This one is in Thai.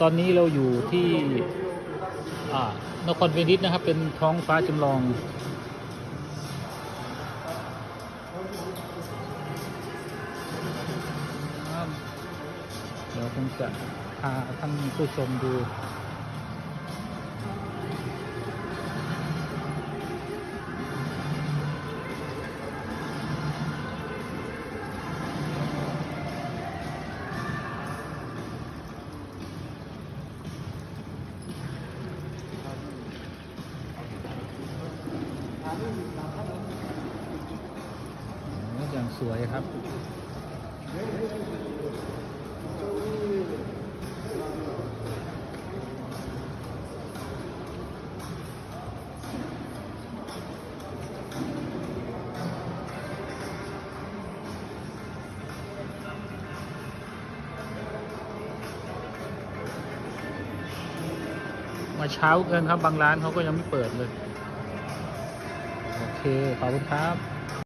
ตอนนี้เราอยู่ที่นครเวนิสนะครับ เป็นท้องฟ้าจำลอง เดี๋ยวคงจะพาท่านผู้ชมดู อย่างสวยครับมาเช้าเกินครับบางร้านเขาก็ยังไม่เปิดเลย เคขอบคุณครับ